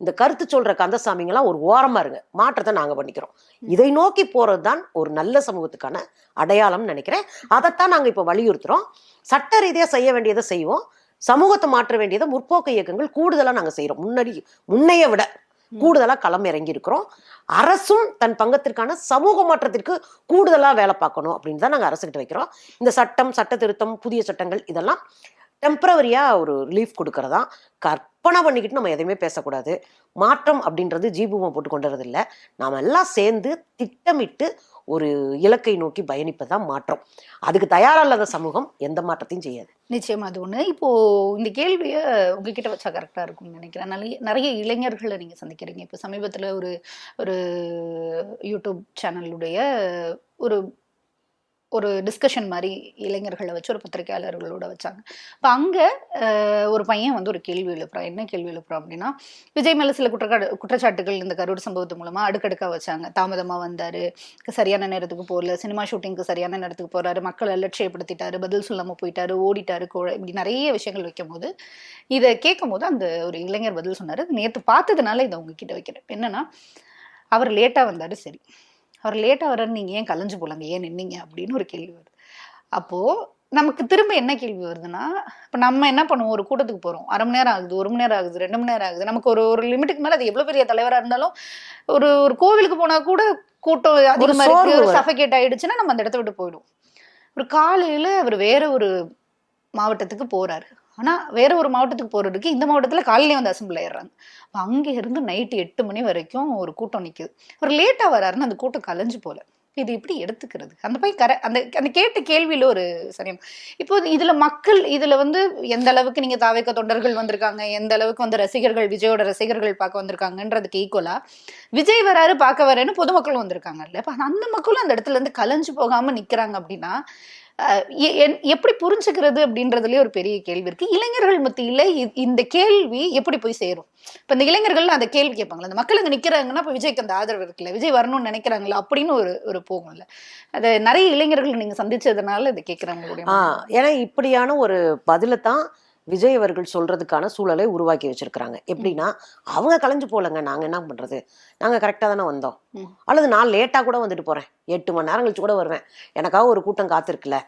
இந்த கருத்து சொல்ற கந்தசாமிங்கெல்லாம் ஒரு ஓரமா இருங்க மாற்றத்தை நாங்க பண்ணிக்கிறோம். இதை நோக்கி போறது தான் ஒரு நல்ல சமூகத்துக்கான அடையாளம்னு நினைக்கிறேன். அதைத்தான் நாங்க இப்ப வலியுறுத்துறோம். சட்ட ரீதியா செய்ய வேண்டியதை செய்வோம். சமூகத்தை மாற்ற வேண்டியதை முற்போக்கு இயக்கங்கள் கூடுதலா நாங்க செய்யறோம் முன்னாடி முன்னைய விட கூடுதலா களம் இறங்கி இருக்கிறோம் அரசும் தன் பங்கத்திற்கான சமூக மாற்றத்திற்கு கூடுதலாக வேலை பார்க்கணும் அப்படின்னு தான் நாங்கள் அரசுக்கிட்ட வைக்கிறோம். இந்த சட்டம் சட்ட திருத்தம் புதிய சட்டங்கள் இதெல்லாம் டெம்பரவரியாக ஒரு ரிலீஃப் கொடுக்கறதா கற்பனை பண்ணிக்கிட்டு நம்ம எதையுமே பேசக்கூடாது. மாற்றம் அப்படின்றது ஜீபூமா போட்டு கொண்டு வரது நாம் எல்லாம் சேர்ந்து திட்டமிட்டு ஒரு இலக்கை நோக்கி பயணிப்பதுதான் மாற்றம். அதுக்கு தயாரால்லாத சமூகம் எந்த மாற்றத்தையும் செய்யாது. நிச்சயமா அது ஒண்ணு. இப்போ இந்த கேள்வியை உங்ககிட்ட வச்சா கரெக்டா இருக்கும்னு நினைக்கிறேன். நிறைய நிறைய இளைஞர்களை நீங்க சந்திக்கிறீங்க. இப்போ சமீபத்துல ஒரு ஒரு யூடியூப் சேனலுடைய ஒரு ஒரு டிஸ்கஷன் மாதிரி இளைஞர்களை வச்சு ஒரு பத்திரிகையாளர்களோட வச்சாங்க. இப்போ அங்கே ஒரு பையன் வந்து ஒரு கேள்வி எழுப்புறான் என்ன கேள்வி எழுப்புறான் அப்படின்னா விஜய் மேலே சில குற்றக்காடு குற்றச்சாட்டுகள் இந்த கரூர் சம்பவத்து மூலமாக அடுக்கடுக்காக வச்சாங்க. தாமதமாக வந்தார் சரியான நேரத்துக்கு போகல சினிமா ஷூட்டிங்க்கு சரியான நேரத்துக்கு போகிறாரு மக்களை லட்சியப்படுத்திட்டாரு பதில் சொல்லாமல் போயிட்டாரு ஓடிட்டாரு கோழ இப்படி நிறைய விஷயங்கள் வைக்கும் போது இதை கேட்கும் போது அந்த ஒரு இளைஞர் பதில் சொன்னார். நேற்று பார்த்ததுனால இதை உங்ககிட்ட வைக்கிறேன். என்னன்னா அவர் லேட்டாக வந்தாரு சரி. அவர் லேட்டா வர்றாரு நீங்க ஏன் கலைஞ்சு போலாங்க? ஏன் நின்னீங்க? அப்படின்னு ஒரு கேள்வி வருது. அப்போ நமக்கு திரும்ப என்ன கேள்வி வருதுன்னா இப்போ நம்ம என்ன பண்ணுவோம்? ஒரு கூட்டத்துக்கு போறோம். அரை மணி நேரம் ஆகுது ஒரு மணி நேரம் ஆகுது ரெண்டு மணி நேரம் ஆகுது. நமக்கு ஒரு ஒரு லிமிட்டுக்கு மேல அது எவ்வளவு பெரிய தலைவரா இருந்தாலும் ஒரு ஒரு கோவிலுக்கு போனா கூட கூட்டம் அதிகமா சோர்வு இருக்கு. ஒரு. சஃபகேட் ஆயிடுச்சுன்னா நம்ம அந்த இடத்த விட்டு போயிடும் ஒரு காலையில அவர் வேற ஒரு மாவட்டத்துக்கு போறாரு. ஆனால் வேற ஒரு மாவட்டத்துக்கு போகிறதுக்கு இந்த மாவட்டத்தில் காலையிலே வந்து அசம்பிள் ஆயிடுறாங்க. அப்போ அங்கே இருந்து நைட்டு எட்டு மணி வரைக்கும் ஒரு கூட்டம் நிற்கிது ஒரு லேட்டாக வராருன்னு அந்த கூட்டம் கலைஞ்சு போல. இது எப்படி எடுத்துக்கிறது? அந்த போய் கர அந்த அந்த கேட்ட கேள்வியில் ஒரு சரியம் இப்போ இதில் மக்கள் இதில் வந்து எந்த அளவுக்கு நீங்கள் தாவைக்க தொண்டர்கள் வந்திருக்காங்க எந்த அளவுக்கு வந்து ரசிகர்கள் விஜயோட ரசிகர்கள் பார்க்க வந்திருக்காங்கன்றதுக்கு ஈக்குவலாக விஜய் வராரு பார்க்க வரேன்னு பொதுமக்களும் வந்திருக்காங்கல்ல இப்போ அந்த மக்களும் அந்த இடத்துல இருந்து கலைஞ்சு போகாமல் நிற்கிறாங்க அப்படின்னா எப்படி புரிஞ்சுக்கிறது அப்படின்றதுலயே ஒரு பெரிய கேள்வி இருக்கு. இளைஞர்கள் மத்தியில இந்த கேள்வி எப்படி போய் சேரும்? இப்ப இந்த இளைஞர்கள் அந்த கேள்வி கேட்பாங்களா அந்த மக்கள் அங்க நிக்கிறாங்கன்னா இப்ப விஜய்க்கு அந்த ஆதரவு இருக்குல்ல விஜய் வரணும்னு நினைக்கிறாங்களா அப்படின்னு ஒரு ஒரு போகும்ல அது நிறைய இளைஞர்கள் நீங்க சந்திச்சதுனால இதை கேட்கறாங்க ஏன்னா இப்படியான ஒரு பதிலை தான் விஜய் அவர்கள் சொல்றதுக்கான சூழலை உருவாக்கி வச்சிருக்கிறாங்க. எப்படின்னா அவங்க கலைஞ்சு போலங்க நாங்க என்ன பண்றது? நாங்க கரெக்டா தானே வந்தோம். அல்லது நான் லேட்டா கூட வந்துட்டு போறேன். எட்டு மணி நேரம் கழிச்சு கூட வருவேன். எனக்காக ஒரு கூட்டம் காத்திருக்குல்ல.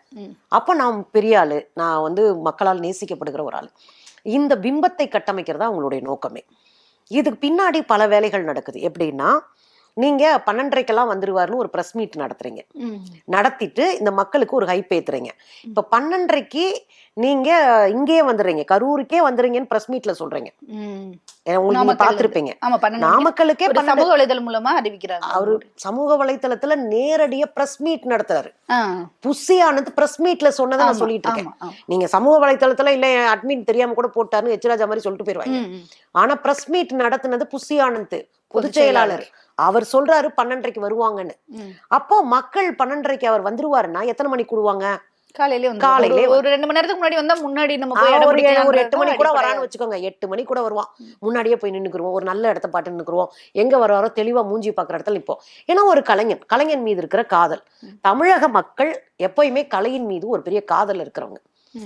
அப்ப நான் பெரிய ஆளு. நான் வந்து மக்களால் நேசிக்கப்படுகிற ஒரு ஆள். இந்த பிம்பத்தை கட்டமைக்கிறதா அவங்களுடைய நோக்கமே. இதுக்கு பின்னாடி பல வேலைகள் நடக்குது. எப்படின்னா நீங்க பன்னெண்டரைக்கெல்லாம் வந்துருவாருன்னு ஒரு ப்ரெஸ் மீட் நடத்துறீங்க. நடத்திட்டு இந்த மக்களுக்கு ஒரு ஹைப் ஏத்துறீங்க. இப்ப பன்னெண்டரைக்கு நீங்க இங்கேயே வந்துடுறீங்க கரூருக்கே வந்துடுறீங்கன்னு பிரஸ் மீட்ல சொல்றீங்க. ஏன்னா உங்களுக்கு பார்த்திருப்பீங்க. நாமக்கலுக்கே சமூக வலைதளம் மூலமா அறிவிக்கிறாங்க அவரு சமூக வலைத்தளத்துல நேரடியா பிரஸ் மீட் நடத்துறாரு. புஷி ஆனந்த் பிரஸ் மீட்ல சொன்னதை நான் சொல்லிட்டு இருக்கேன். நீங்க சமூக வலைத்தளத்துல இல்ல அட்மின் தெரியாம கூட போட்டாருன்னு எச்ராஜா மாதிரி சொல்லிட்டு போயிருவாங்க. ஆனா பிரஸ் மீட் நடத்துனது புஷி ஆனந்த் பொதுச் செயலாளர். அவர் சொல்றாரு பன்னெண்டரைக்கு வருவாங்கன்னு. அப்போ மக்கள் பன்னெண்டரைக்கு அவர் வந்துருவாருன்னா எத்தனை மணிக்கு கூடுவாங்க? காலையிலே காலையிலே ஒரு- ரெண்டு மணி நேரத்துக்கு முன்னாடி வந்தா முன்னாடி நம்ம ஒரு ஒரு எட்டு மணி கூட. வரான்னு வச்சுக்கோங்க. எட்டு மணி கூட வருவான். முன்னாடியே போய் நின்னுக்குருவோம். ஒரு நல்ல இடத்த பாட்டு நின்னுக்குருவோம். எங்க வர்றாரோ தெளிவா மூஞ்சி பாக்குற இடத்துல இப்போ ஏன்னா ஒரு கலைஞன் கலைஞன் மீது இருக்கிற காதல். தமிழக மக்கள் எப்பயுமே கலையின் மீது ஒரு பெரிய காதல் இருக்கிறவங்க.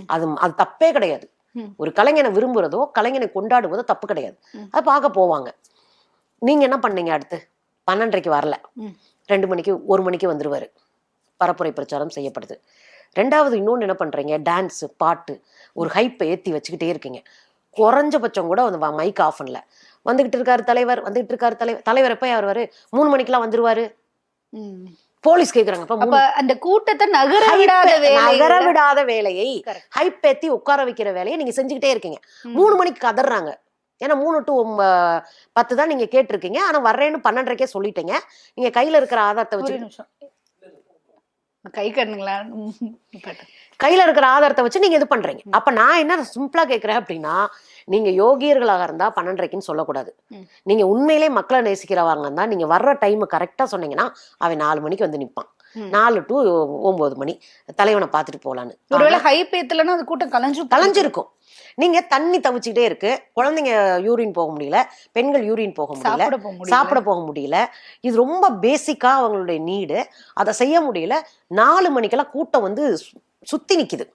அது அது தப்பே கிடையாது. ஒரு கலைஞனை விரும்புறதோ கலைஞனை கொண்டாடுவதோ தப்பு கிடையாது. அது பார்க்க போவாங்க. நீங்க என்ன பண்ணீங்க அடுத்து? பன்னெண்டரைக்கு வரல. ரெண்டு மணிக்கு ஒரு மணிக்கு வந்துருவாரு. பரப்புரை பிரச்சாரம் செய்யப்படுது. ரெண்டாவது இன்னொன்று என்ன பண்றீங்க? டான்ஸ் பாட்டு ஒரு ஹைப்பை ஏத்தி வச்சுக்கிட்டே இருக்கீங்க. குறைஞ்சபட்சம் கூட வந்து மைக் ஆஃப் பண்ணல. வந்துகிட்டு இருக்காரு தலைவர் வந்துகிட்டு இருக்காரு தலைவர் தலைவர் எப்போ வருவாரு? மூணு மணிக்கெல்லாம் வந்துருவாரு. ம். போலீஸ் கேக்குறாங்க அந்த கூட்டத்தை நகர விடாத நகர விடாத வேலையை Correct. ஹைப் ஏத்தி உட்கார வைக்கிற வேலையை நீங்க செஞ்சுக்கிட்டே இருக்கீங்க. மூணு மணிக்கு கதறாங்க ஏன்னா மூணு டு பத்து தான் நீங்க கேட்டிருக்கீங்க. ஆனா வர்றேன்னு பன்னெண்டரைக்கே சொல்லிட்டீங்க. நீங்க கையில இருக்கிற ஆதாரத்தை வச்சு கை கண்ணுங்களா? கையில இருக்கிற ஆதாரத்தை வச்சு நீங்க இது பண்றீங்க. அப்ப நான் என்ன சிம்பிளா கேக்குறேன் அப்படின்னா நீங்க யோகியர்களாக இருந்தா பன்னெண்டரைக்குன்னு சொல்லக்கூடாது. நீங்க உண்மையிலே மக்களை நேசிக்கிறவங்க தான் நீங்க வர்ற டைம் கரெக்டா சொன்னீங்கன்னா அவன் நாலு மணிக்கு வந்து நிப்பான். நாலு டு ஒன்பது மணி. தலைவனை பார்த்துட்டு போலான்னு. ஒருவேளை ஹைப் ஏத்தலன்னா அது கூட்டம் கலைஞ்சு கலைஞ்சிருக்கும். நீங்க தண்ணி தவிச்சுக்கிட்டே இருக்கு. குழந்தைங்க யூரின் போக முடியல. பெண்கள் யூரின் போக முடியல. சாப்பிட போக முடியல. இது ரொம்ப பேசிக்கா அவங்களுடைய நீடு அதை செய்ய முடியல. நாலு மணிக்கெல்லாம் கூட்டம் வந்து சுத்தி நிக்குது.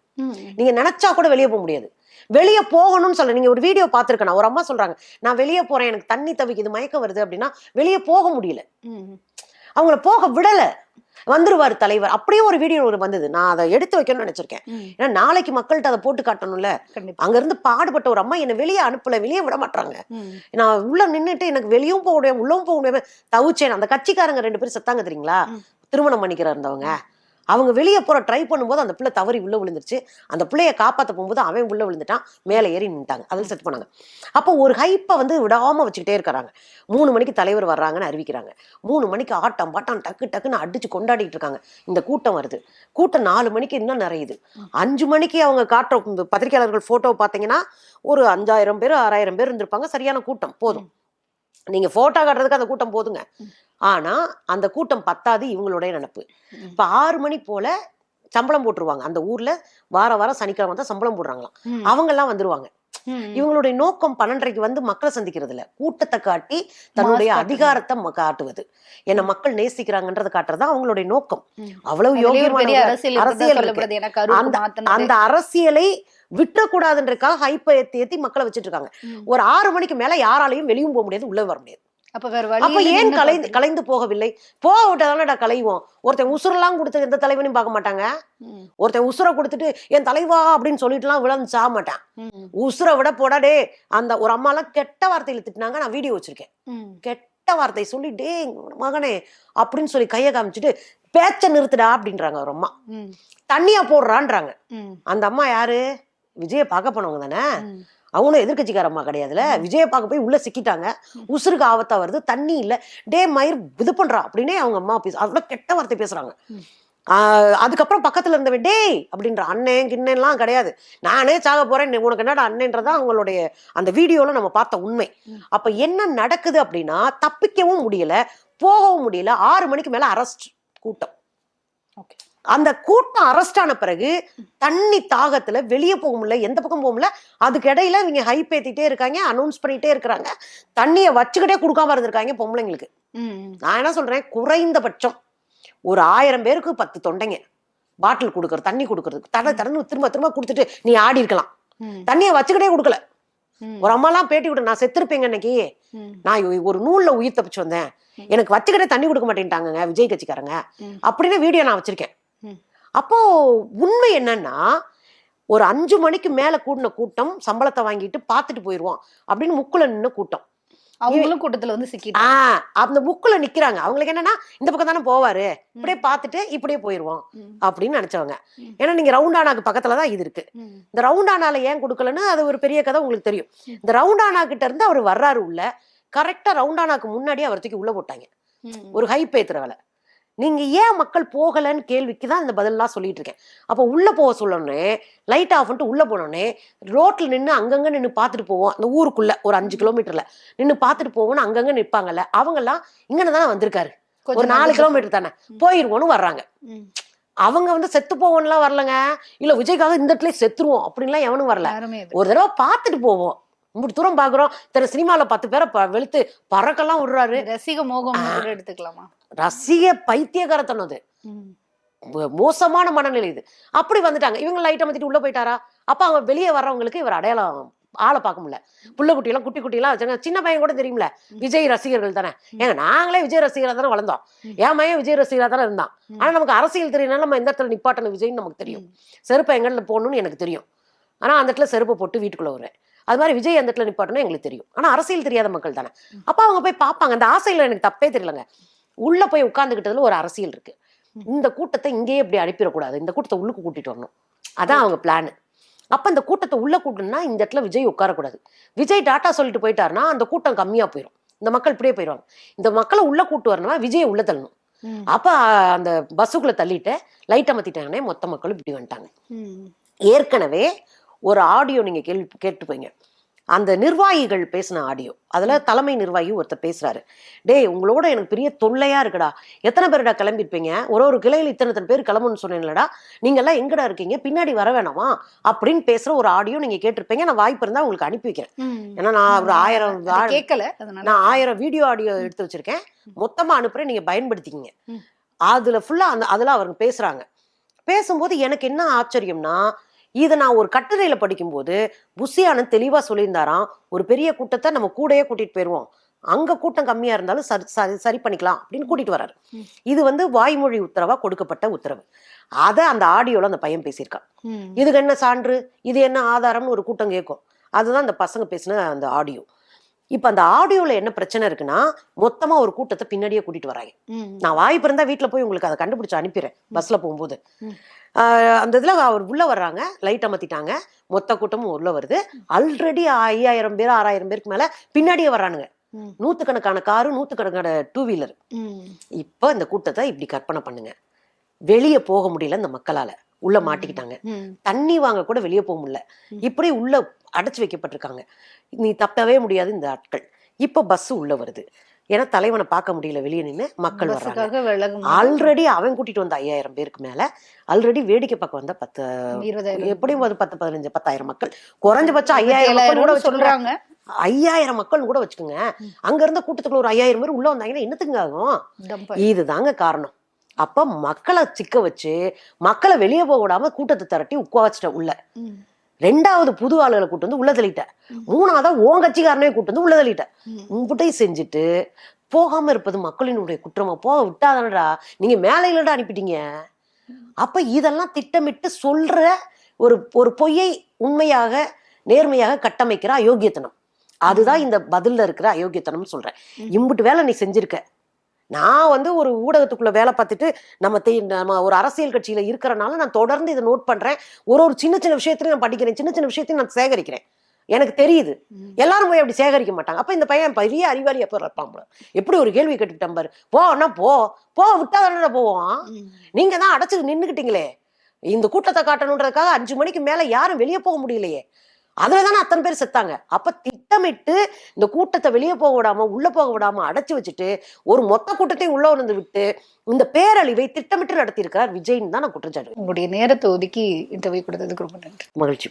நீங்க நினைச்சா கூட வெளியே போக முடியாது. வெளியே போகணும்னு சொல்ல நீங்க ஒரு வீடியோ பார்த்திருக்கேன் ஒரு அம்மா சொல்றாங்க நான் வெளியே போறேன். எனக்கு தண்ணி தவிக்குது. மயக்கம் வருது. அப்படின்னா வெளியே போக முடியல. அவங்கள போக விடல. வந்துருவார் தலைவர். அப்படியே ஒரு வீடியோ ஒரு வந்தது. நான் அதை எடுத்து வைக்கணும்னு நினைச்சிருக்கேன். ஏன்னா நாளைக்கு மக்கள்கிட்ட அதை போட்டு காட்டணும்ல. அங்க இருந்து பாடுபட்ட ஒரு அம்மா என்னை வெளியே அனுப்பல. வெளியே விட மாட்டாங்க. நான் உள்ள நின்னுட்டு எனக்கு வெளியும் போக முடியாது உள்ளவும் போக முடியாது தவிச்சேன். அந்த கட்சிக்காரங்க ரெண்டு பேரும் செத்தாங்க தெரியுங்களா. திருமணம் பண்ணிக்கிற இருந்தவங்க அவங்க வெளியே போற ட்ரை பண்ணும்போது அந்த பிள்ளை தவறி உள்ள விழுந்துருச்சு. அந்த பிள்ளைய காப்பாத்த போகும்போது அவன் உள்ள விழுந்துட்டான். மேலே ஏறி நின்ட்டாங்க அதில் செட் பண்ணாங்க. அப்போ ஒரு ஹைப்பை வந்து விடாம வச்சுக்கிட்டே இருக்கிறாங்க. மூணு மணிக்கு தலைவர் வர்றாங்கன்னு அறிவிக்கிறாங்க. மூணு மணிக்கு ஆட்டம் பாட்டம் டக்கு டக்குன்னு அடிச்சு கொண்டாடிட்டு இருக்காங்க. இந்த கூட்டம் வருது. கூட்டம் நாலு மணிக்கு இன்னும் நிறையுது. அஞ்சு மணிக்கு அவங்க காட்டுற பத்திரிகையாளர்கள் போட்டோ பார்த்தீங்கன்னா ஒரு அஞ்சாயிரம் பேர் ஆறாயிரம் பேர் இருந்திருப்பாங்க. சரியான கூட்டம். போதும். நீங்க போட்டோ காட்டுறதுக்கு அந்த கூட்டம் போதுங்க. ஆனா அந்த கூட்டம் பத்தாது இவங்களுடைய நினப்பு. இப்ப ஆறு மணி போல சம்பளம் போட்டுருவாங்க. அந்த ஊர்ல வார வாரம் சனிக்கிழமை தான் சம்பளம் போடுறாங்களாம். ம். அவங்க எல்லாம் வந்துருவாங்க. இவங்களுடைய நோக்கம் பன்னெண்டரைக்கு வந்து மக்களை சந்திக்கிறது இல்ல கூட்டத்தை காட்டி தன்னுடைய. அதிகாரத்தை காட்டுவது. என்ன மக்கள் நேசிக்கிறாங்கன்றதை காட்டுறது அவங்களுடைய நோக்கம். அவ்வளவு யோகியமான அரசியல் அந்த அரசியலை விட்டுறக்கூடாதுன்றதுக்காக ஹைப்பை ஏத்தி ஏத்தி மக்களை வச்சிட்டு இருக்காங்க. ஒரு ஆறு மணிக்கு மேல யாராலையும் வெளியும் போக முடியாது உள்ள வர முடியாது. அப்ப வேற அப்ப வழி ஏன் கலைந்து கலைந்து போகவில்லை? போக விட்டாதானடா கலைவோம். ஒருத்தன் உசுரெல்லாம் கொடுத்து எந்த தலைவனையும் பார்க்க மாட்டாங்க. ஒருத்தன் உசுரை கொடுத்துட்டு என் தலைவா அப்படின்னு சொல்லிட்டுலாம் விழுந்து சாக மாட்டான் உசுரை விட போடாடே அந்த ஒரு அம்மாலாம் கெட்ட வார்த்தையில திட்டினாங்க நான் வீடியோ வச்சிருக்கேன். கெட்ட வார்த்தை சொல்லி டே மகனே அப்படின்னு சொல்லி கையை காமிச்சிட்டு பேச்ச நிறுத்துடா அப்படின்றாங்க ஒரு அம்மா. தண்ணியா போடுறான்றாங்க. அந்த அம்மா யாரு? விஜய பார்க்க போனவங்க தானே? அவங்களும் எதிர்க்கட்சிக்கார அம்மா கிடையாதுல விஜய பார்க்க போய் உள்ள சிக்கிட்டாங்க. உசுருக்கு ஆபத்தா வருது தண்ணி இல்ல. டே மயிர் இது பண்றா அப்படின்னே அவங்க அம்மா பேச அவ்வளவு கெட்ட வார்த்தை பேசுறாங்க. அதுக்கப்புறம் பக்கத்துல இருந்தவன் டேய் அப்படின்ற அண்ணன் கிண்ணெல்லாம் கிடையாது. நானே சாக போறேன் உனக்கு என்னடா அண்ணன்றதா அவங்களுடைய அந்த வீடியோல நம்ம பார்த்த உண்மை. அப்ப என்ன நடக்குது அப்படின்னா தப்பிக்கவும் முடியல போகவும் முடியல. ஆறு மணிக்கு மேல அரெஸ்ட் கூட்டம். Okay. அந்த கூட்டம் அரெஸ்ட் ஆன பிறகு தண்ணி தாகத்துல வெளியே போக முடியல எந்த பக்கம் போக முடியல அதுக்கு இடையில இவங்க ஹைப் ஏத்திட்டே இருக்காங்க அனௌன்ஸ் பண்ணிட்டே இருக்கிறாங்க. தண்ணியை வச்சுக்கிட்டே கொடுக்காம இருந்திருக்காங்க பொம்பளைங்களுக்கு. நான் என்ன சொல்றேன்? குறைந்தபட்சம் ஒரு ஆயிரம் பேருக்கு பத்து தொண்டைங்க. பாட்டில் கொடுக்கறது தண்ணி கொடுக்கறதுக்கு தட தடன்னு திரும்ப திரும்ப கொடுத்துட்டு நீ ஆடி இருக்கலாம். தண்ணியை வச்சுக்கிட்டே கொடுக்கல. ஒரு அம்மாலாம் பேட்டி விட்டு நான் செத்துருப்பேங்க இன்னைக்கு நான் ஒரு நூல்ல உயிர் தப்பிச்சு வந்தேன். எனக்கு வச்சுக்கிட்டே தண்ணி கொடுக்க மாட்டேன்ட்டாங்கங்க விஜய் கட்சிக்காரங்க. அப்படின்னு வீடியோ நான் வச்சிருக்கேன். அப்போ உண்மை என்னன்னா ஒரு அஞ்சு மணிக்கு மேல கூடின கூட்டம் சம்பளத்தை வாங்கிட்டு பார்த்துட்டு போயிடுவோம் அப்படின்னு முக்குல நின்ன கூட்டம். அவங்களும் கூட்டத்துல வந்து சிக்கிட்டாங்க. ஆஹ் அந்த முக்குல நிக்கிறாங்க. அவங்களுக்கு என்னன்னா இந்த பக்கம் தானே போவாரு. இப்படியே பார்த்துட்டு இப்படியே போயிடுவோம் ம். அப்படின்னு நினைச்சவங்க. ஏன்னா நீங்க ரவுண்டானாக்கு பக்கத்துல தான் இது இருக்கு. இந்த ரவுண்டானால ஏன் கொடுக்கலன்னு அது ஒரு பெரிய கதை உங்களுக்கு தெரியும். இந்த ரவுண்டானா கிட்ட இருந்து அவர் வர்றாரு உள்ள. கரெக்டா ரவுண்டானாக்கு முன்னாடி அவர் தூக்கி உள்ள போட்டாங்க. ஒரு ஹைப் ஏத்துற வேலை. நீங்க ஏன் மக்கள் போகலன்னு கேள்விக்கு தான் இந்த பதிலெல்லாம் சொல்லிட்டு இருக்கேன். அப்போ உள்ள போக சொல்லணுன்னே லைட் ஆஃப் பண்ணிட்டு உள்ள போனோடனே ரோட்ல நின்று அங்கங்க நின்று பார்த்துட்டு போவோம். அந்த ஊருக்குள்ள ஒரு அஞ்சு கிலோமீட்டர்ல நின்று பார்த்துட்டு போவோம்னு அங்கங்க நிற்பாங்கல்ல அவங்கெல்லாம் இங்கன தானே வந்திருக்காரு. ஒரு நாலு கிலோமீட்டர் தானே. போயிருவோன்னு வர்றாங்க. அவங்க வந்து செத்து போவோம்லாம் வரலங்க. இல்ல விஜய்க்காக இந்த இடத்துல செத்துருவோம் அப்படின்லாம் எவனும் வரல. ஒரு தடவை பார்த்துட்டு போவோம். இப்படி தூரம் பாக்குறோம். இத்தனை சினிமால பத்து பேரை வெளுத்து பறக்கெல்லாம் விடுறாரு. ரசிக மோகம் எடுத்துக்கலாமா? ரசிக பைத்தியகாரத்தனம் அது. மோசமான மனநிலை இது. அப்படி வந்துட்டாங்க. இவங்க லைட்டை மாத்திட்டு உள்ள போயிட்டாரா? அப்ப அவங்க வெளியே வர்றவங்களுக்கு இவர் அடையாளம் ஆளை பார்க்க முடியல. புள்ள குட்டியெல்லாம் குட்டி குட்டியெல்லாம் வச்சாங்க சின்ன பையன் கூட தெரியும்ல. விஜய் ரசிகர்கள் தானே. ஏங்க நாங்களே விஜய் ரசிகரா தானே வளர்ந்தோம். என் பையன் விஜய் ரசிகரா தானே இருந்தான். ஆனா நமக்கு அரசியல் தெரியனால நம்ம எந்த இடத்துல நிப்பாட்டணும் விஜய்னு நமக்கு தெரியும். செருப்பை எங்கள்ல போடணும்னு எனக்கு தெரியும். ஆனா அந்த இடத்துல செருப்பை போட்டு வீட்டுக்குள்ள வருவேன். அது மாதிரி விஜய் அந்த இடத்துல நிப்பாட்டணும் எங்களுக்கு தெரியும். ஆனா அரசியல் தெரியாத மக்கள் தானே. அப்ப அவங்க போய் பார்ப்பாங்க. அந்த ஆசையில எனக்கு தப்பே தெரியலங்க. உள்ள போய் உட்கார்ந்துகிட்டதுல ஒரு அரசியல் இருக்கு. இந்த கூட்டத்தை இங்கேயே இப்படி அனுப்பிடக்கூடாது. இந்த கூட்டத்தை உள்ளுக்கு கூட்டிட்டு வரணும். அதான் அவங்க பிளான் அப்ப இந்த கூட்டத்தை உள்ள கூட்டணும்னா இந்த இடத்துல விஜய் உட்காரக்கூடாது. விஜய் டாட்டா சொல்லிட்டு போயிட்டாருன்னா அந்த கூட்டம் கம்மியா போயிடும் இந்த மக்கள் இப்படியே போயிடுவாங்க. இந்த மக்களை உள்ள கூட்டு வரணும்னா விஜயை உள்ள தள்ளணும். அப்ப அந்த பஸ்ஸுக்குள்ள தள்ளிட்டு லைட் அமர்த்திட்டாங்கன்னே மொத்த மக்களும் இப்படி வந்துட்டாங்க. ஏற்கனவே ஒரு ஆடியோ நீங்க கேள்வி கேட்டு போய்ங்க அந்த நிர்வாகிகள் பேசின ஆடியோ அதுல தலைமை நிர்வாகி ஒருத்தர் பேசுறாரு. டேய் உங்களோட எனக்கு பெரிய தொல்லையா இருக்குடா. எத்தனை பேருடா கிளம்பியிருப்பீங்க ஒரு ஒரு கிளையில் இத்தனை இத்தனை பேர் கிளம்புன்னு சொன்னேன்லடா. நீங்க எல்லாம் எங்கடா இருக்கீங்க? பின்னாடி வர வேணாமா? அப்படின்னு பேசுற ஒரு ஆடியோ நீங்க கேட்டிருப்பீங்க. நான் வாய்ப்பு இருந்தா உங்களுக்கு அனுப்பி வைக்கிறேன். ஏன்னா நான் ஒரு ஆயிரம் கேட்கல நான் ஆயிரம் வீடியோ ஆடியோ எடுத்து வச்சிருக்கேன். மொத்தமா அனுப்புறேன். நீங்க பயன்படுத்திக்கிங்க. அதுல ஃபுல்லா அந்த அதுல அவங்க பேசுறாங்க. பேசும்போது எனக்கு என்ன ஆச்சரியம்னா இதை நான் ஒரு கட்டுரையில படிக்கும்போது புஷி ஆனந்த் தெளிவா சொல்லியிருந்தாராம். ஒரு பெரிய கூட்டத்தை நம்ம கூடயே கூட்டிட்டு போயிருவோம். அங்க கூட்டம் கம்மியா இருந்தாலும் சரி சரி- சரி பண்ணிக்கலாம் அப்படின்னு கூட்டிட்டு வராரு. ம். இது வந்து வாய்மொழி உத்தரவா கொடுக்கப்பட்ட உத்தரவு. அதை அந்த ஆடியோல அந்த பையன் பேசியிருக்கான். இதுக்கு என்ன சான்று? இது என்ன ஆதாரம்னு ஒரு கூட்டம் கேட்கும். அதுதான் அந்த பசங்க பேசின அந்த ஆடியோ. இப்போ அந்த ஆடியோல என்ன பிரச்சனை இருக்குன்னா மொத்தமா ஒரு கூட்டத்தை பின்னாடியே கூட்டிட்டு வராங்க. நான் வாய்ப்பு இருந்தா வீட்ல போய் உங்களுக்கு அதை கண்டுபிடிச்சு அனுப்பிடுறேன். பஸ்ல போகும்போது. அந்த இதுல அவர் உள்ள வர்றாங்க. லைட் அமர்த்திட்டாங்க மொத்த கூட்டமும் உள்ள வருது. ஆல்ரெடி ஐயாயிரம் பேர் ஆறாயிரம் பேருக்கு மேல பின்னாடியே வர்றானுங்க. நூத்துக்கணக்கான காரு நூத்துக்கணக்கான டூ வீலர். இப்போ இந்த கூட்டத்தை இப்படி கற்பனை பண்ணுங்க. வெளியே போக முடியல இந்த மக்களால. உள்ள மாட்டிக்கிட்டாங்க. தண்ணி வாங்க கூட வெளியே போக முடியல. இப்படி உள்ள அடைச்சு வைக்கப்பட்டிருக்காங்க. நீ தப்பவே முடியாது இந்த ஆட்கள். இப்ப பஸ் உள்ள வருது. ஏன்னா தலைவனை பார்க்க முடியல வெளியே நின்று மக்கள் வர்றாங்க. ஆல்ரெடி அவன் கூட்டிட்டு வந்த ஐயாயிரம் பேருக்கு மேல ஆல்ரெடி வேடிக்கை பார்க்க வந்த பத்து எப்படியும் ஒரு பத்து பதினஞ்சு பத்தாயிரம் மக்கள். குறைஞ்சபட்சம் ஐயாயிரம் கூட சொல்றாங்க. ஐயாயிரம் மக்கள் கூட வச்சுக்கோங்க. அங்க இருந்த கூட்டத்துக்குள்ள ஒரு ஐயாயிரம் பேர் உள்ள வந்தாங்கன்னா என்னத்துங்க ஆகும்? இதுதாங்க காரணம். அப்ப மக்களை சிக்க வச்சு மக்களை வெளியே போக விடாம கூட்டத்தை திரட்டி உட்கா வச்சுட்ட உள்ள. ரெண்டாவது புது ஆளுகளை கூட்டு வந்து உள்ள தள்ளிட்ட. மூணாவதா ஓன் கட்சிக்காரனே கூட்டு வந்து உள்ள தள்ளிட்ட. உங்ககிட்டையும் செஞ்சுட்டு போகாம இருப்பது மக்களினுடைய குற்றமா? போக விட்டாதானடா. நீங்க மேலையிலடா அனுப்பிட்டீங்க. அப்ப இதெல்லாம் திட்டமிட்டு சொல்ற ஒரு ஒரு பொய்யை உண்மையாக நேர்மையாக கட்டமைக்கிற அயோக்கியத்தனம். அதுதான் இந்த பதில்ல இருக்கிற அயோக்கியத்தனம்னு சொல்றேன். இம்புட்டு வேலை நீ செஞ்சிருக்க. நான் வந்து ஒரு ஊடகத்துக்குள்ள வேலை பார்த்துட்டு நம்ம தெ- நம்ம ஒரு அரசியல் கட்சியில இருக்கிறனால நான் தொடர்ந்து இதை நோட் பண்றேன். ஒரு ஒரு சின்ன சின்ன விஷயத்தையும் நான் படிக்கிறேன். சின்ன சின்ன விஷயத்தையும் நான் சேகரிக்கிறேன். எனக்கு தெரியுது. எல்லாரும் போய் அப்படி சேகரிக்க மாட்டாங்க. அப்ப இந்த பையன் பெரிய அறிவாளி எப்போ இருப்பான். எப்படி ஒரு கேள்வி கேட்டுக்கிட்டான் பாரு. போனா போ. போ விட்டா தானே போவான். ம். நீங்க தான் அடைச்சு நின்னுக்கிட்டீங்களே. இந்த கூட்டத்தை காட்டணுன்றதுக்காக அஞ்சு மணிக்கு மேல யாரும் வெளியே போக முடியலையே. அதுல தானே அத்தனை பேர் செத்தாங்க. அப்ப திட்டமிட்டு இந்த கூட்டத்தை வெளியே போக விடாம உள்ள போக விடாம அடைச்சு வச்சுட்டு ஒரு மொத்த கூட்டத்தையும் உள்ள வந்து விட்டு இந்த பேரழிவை திட்டமிட்டு நடத்தியிருக்கார் விஜய்னு தான் நான் குற்றச்சாட்டு உங்களுடைய நேரத்தை ஒதுக்கி இன்டர்வியூ கொடுத்ததுக்கு ரொம்ப நன்றி. மகிழ்ச்சி